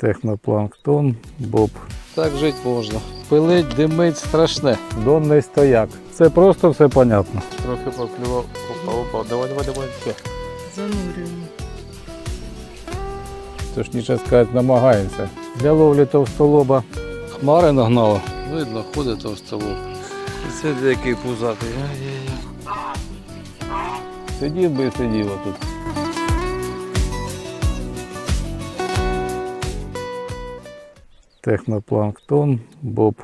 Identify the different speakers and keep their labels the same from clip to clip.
Speaker 1: Технопланктон, боб.
Speaker 2: Так жити можна. Пилить, димить страшне.
Speaker 1: Донний стояк. Це просто все понятно.
Speaker 2: Трохи поклював. Опа, опа. Давай, давай, давай. Все.
Speaker 3: Занурюємо.
Speaker 1: Точніше сказати, намагаємося. Для ловлі товстолоба
Speaker 2: Хмари нагнало. Видно, ходить товстолоб. І це деякий пузатий.
Speaker 1: Сидів би і сидів тут. Технопланктон, боб.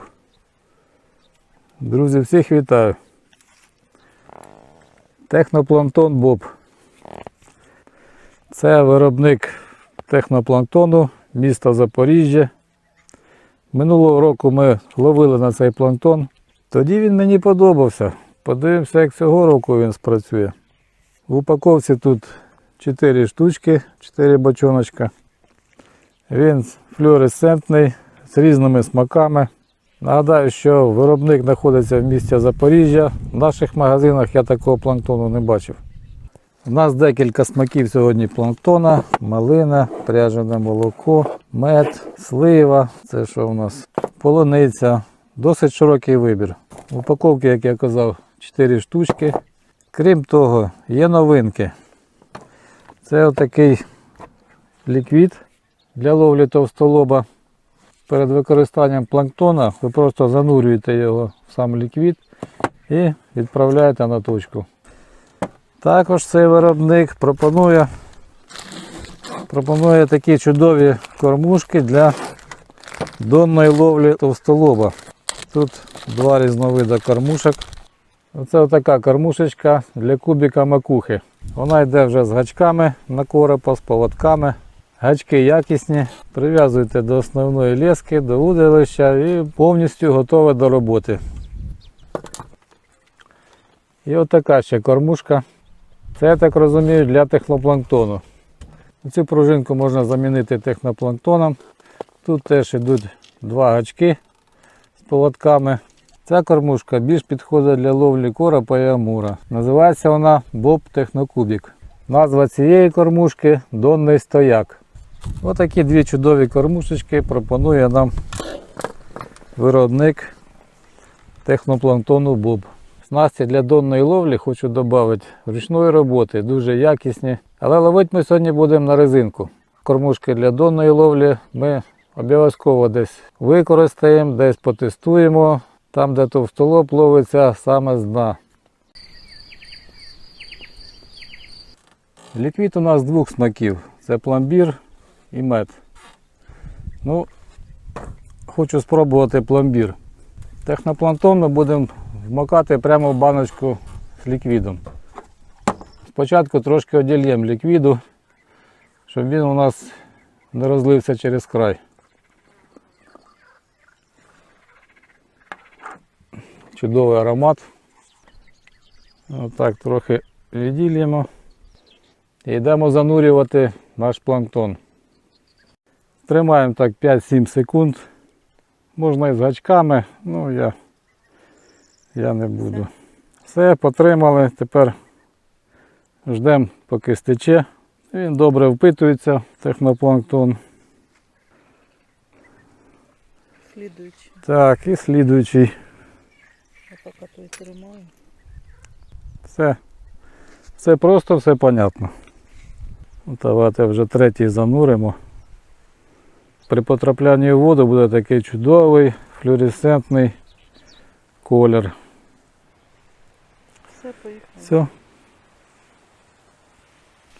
Speaker 1: Друзі, всіх вітаю. Технопланктон Боб. Це виробник технопланктону міста Запоріжжя. Минулого року ми ловили на цей планктон. Тоді він мені подобався. Подивимося, як цього року він спрацює. В упаковці тут 4 штучки, 4 бочоночка. Він флюоресцентний, з різними смаками. Нагадаю, що виробник знаходиться в місті Запоріжжя. В наших магазинах я такого планктону не бачив. У нас декілька смаків сьогодні планктона, малина, пряжене молоко, мед, слива. Це що у нас? Полуниця. Досить широкий вибір. В упаковці, як я казав, 4 штучки. Крім того, є новинки. Це отакий ліквід для ловлі товстолоба. Перед використанням планктона ви просто занурюєте його в сам ліквід і відправляєте на точку. Також цей виробник пропонує, пропонує такі чудові кормушки для донної ловлі товстолоба. Тут два різновида кормушок. Оце така кормушечка для кубіка макухи. Вона йде вже з гачками на коропа, з поводками. Гачки якісні. Прив'язуєте до основної лески, до удилища і повністю готове до роботи. І отака ще кормушка. Це, я так розумію, для технопланктону. Цю пружинку можна замінити технопланктоном. Тут теж йдуть два гачки з поводками. Ця кормушка більш підходить для ловлі коропа і амура. Називається вона Боб Технокубік. Назва цієї кормушки Донний стояк. Отакі дві чудові кормушечки пропонує нам виробник технопланктону Боб. Снасті для донної ловлі хочу додати ручної роботи, дуже якісні. Але ловити ми сьогодні будемо на резинку. Кормушки для донної ловлі ми обов'язково десь використаємо, десь потестуємо. Там, де товстолоб ловиться саме з дна. Ліквід у нас двох смаків. Це пломбір і мед. Ну, хочу спробувати пломбір. Техноплантон ми будемо вмокати прямо в баночку з ліквідом. Спочатку трошки одільємо ліквіду, щоб він у нас не розлився через край. Чудовий аромат. Отак трохи відділюємо. І йдемо занурювати наш планктон. Тримаємо так 5-7 секунд. Можна і з гачками, ну я, я не буду. Все, потримали, тепер ждемо, поки стече. Він добре впитується, технопланктон.
Speaker 3: Слідуючи.
Speaker 1: Так, і слідуючий.
Speaker 3: Я поки той тримаю.
Speaker 1: Все. Все просто, все понятно. Давайте вже третій зануримо. При потраплянні в воду буде такий чудовий флюоресцентний колір.
Speaker 3: Все, поїхали.
Speaker 1: Все.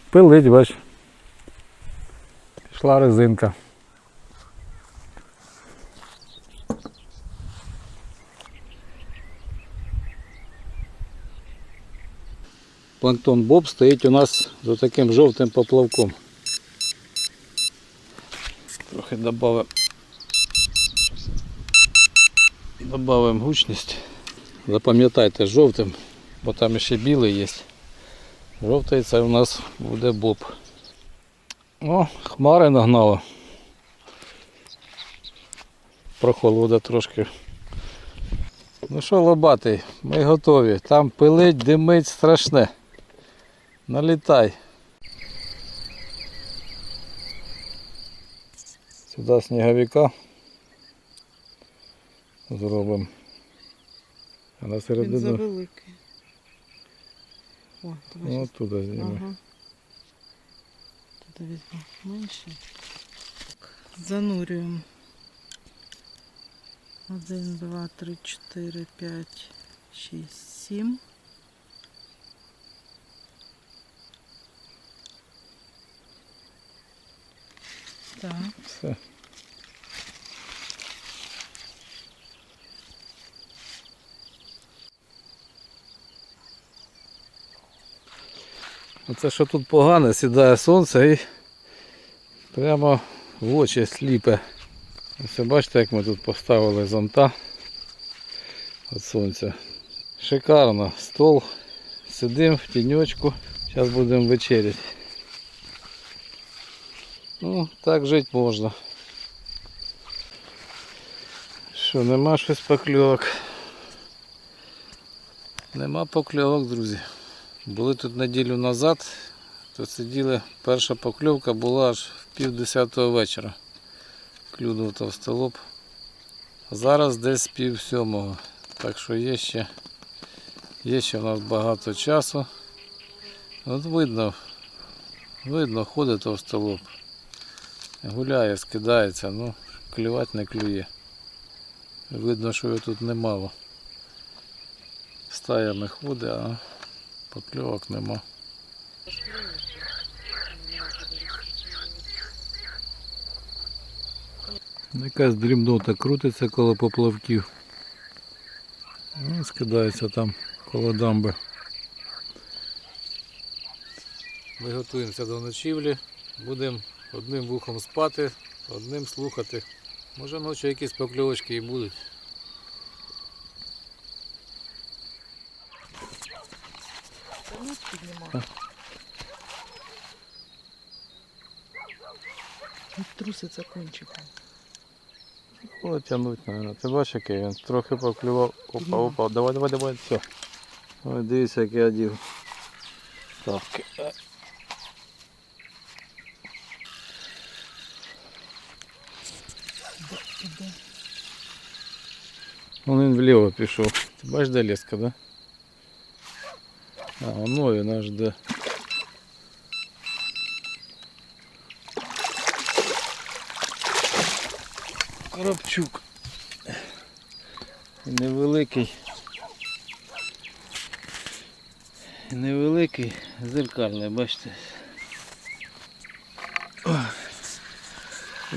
Speaker 1: Пилить, бач. Пішла резинка. Планктон Боб стоїть у нас за таким жовтим поплавком. Трохи додамо Добавимо гучність. Запам'ятайте жовтим, бо там ще білий є. Жовтий це у нас буде боб. О, хмари нагнало. Прохолода трошки. Ну що, лобатий, ми готові. Там пилить, димить страшне. Налітай. Сюди сніговика зробимо. А на
Speaker 3: Він
Speaker 1: середину
Speaker 3: завеликий. О, давай
Speaker 1: ну, туди знімемо.
Speaker 3: Ага. Туди візьму менше. Занурюємо. Один, два, три, чотири, п'ять, шість, сім. Так.
Speaker 1: Все. Оце що тут погане, сідає сонце і прямо в очі сліпе. Ось бачите, як ми тут поставили зонта від сонця. Шикарно, стол. Сидимо в тіньочку. Зараз будемо вечеряти. Ну, так жити можна. Що, нема щось покльовок? Нема покльовок, друзі. Були тут неділю назад, то сиділи, перша покльовка була аж в пів десятого вечора. Клюнув товстолоб. Зараз десь пів сьомого. Так що є ще, є ще в нас багато часу. От видно, видно, ходить товстолоб. Гуляє, скидається, ну, клювати не клює. Видно, що його тут немало. Стаями ходить, а покльовок нема. Якась дрібнота крутиться коло поплавків. Ну, скидається там коло дамби. Ми готуємося до ночівлі. Будемо одним вухом спати, одним слухати. Може ночі якісь покльовочки і будуть.
Speaker 3: Піднімати. Труситься кончиком.
Speaker 1: Було тягнуть, мабуть. Ти бачиш, який він трохи поклював. Опа, опа, давай, давай, давай, все. Ой, дивіться, як я одів. Так.
Speaker 3: Іде.
Speaker 1: Вон він вліво пішов. Ти бачиш, де леска, да? А, воно він аж де. Коробчук. Невеликий. Невеликий, зеркальний, бачите.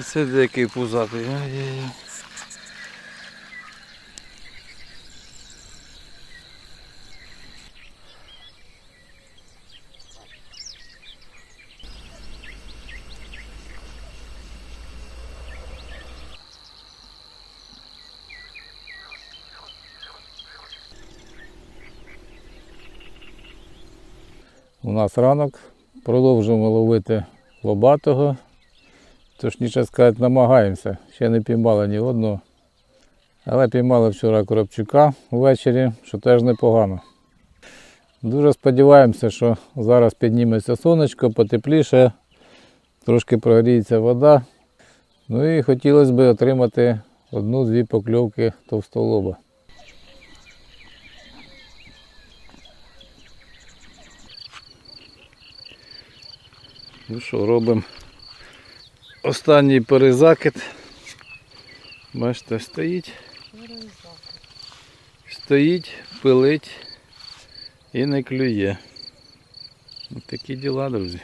Speaker 1: Це деякий пузатий. Ай-яй-яй. У нас ранок. Продовжуємо ловити лобатого. Точніше сказати, намагаємося. Ще не піймали ні одного. Але піймали вчора коробчука ввечері, що теж непогано. Дуже сподіваємося, що зараз підніметься сонечко, потепліше, трошки прогріється вода. Ну і хотілося б отримати одну-дві покльовки товстолоба. Ну що, робимо останній перезакид. Бачите, стоїть, стоїть, пилить і не клює. Ось такі діла, друзі.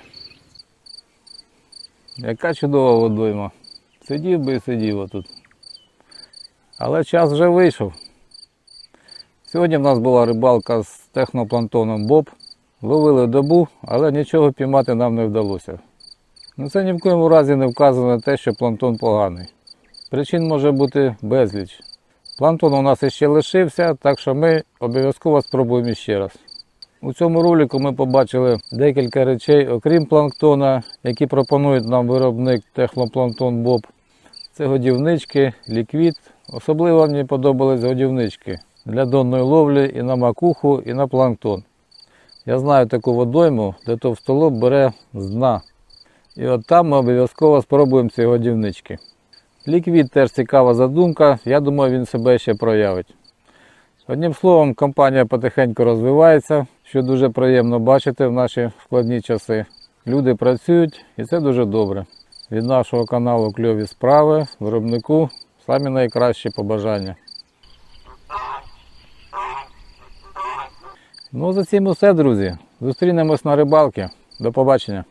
Speaker 1: Яка чудова водойма. Сидів би і сидів отут. Але час вже вийшов. Сьогодні в нас була рибалка з технопланктоном Боб. Ловили добу, але нічого піймати нам не вдалося. Ну це ні в коєму разі не вказано на те, що планктон поганий. Причин може бути безліч. Планктон у нас іще лишився, так що ми обов'язково спробуємо ще раз. У цьому ролику ми побачили декілька речей, окрім планктона, які пропонують нам виробник Технопланктон Боб. Це годівнички, ліквід. Особливо мені подобались годівнички для донної ловлі і на макуху, і на планктон. Я знаю таку водойму, де товстолоб бере з дна. І от там ми обов'язково спробуємо ці годівнички. Ліквід теж цікава задумка. Я думаю, він себе ще проявить. Одним словом, компанія потихеньку розвивається, що дуже приємно бачити в наші складні часи. Люди працюють і це дуже добре. Від нашого каналу Кльові справи, виробнику самі найкращі побажання. Ну, за цим усе, друзі. Зустрінемось на рибалці. До побачення.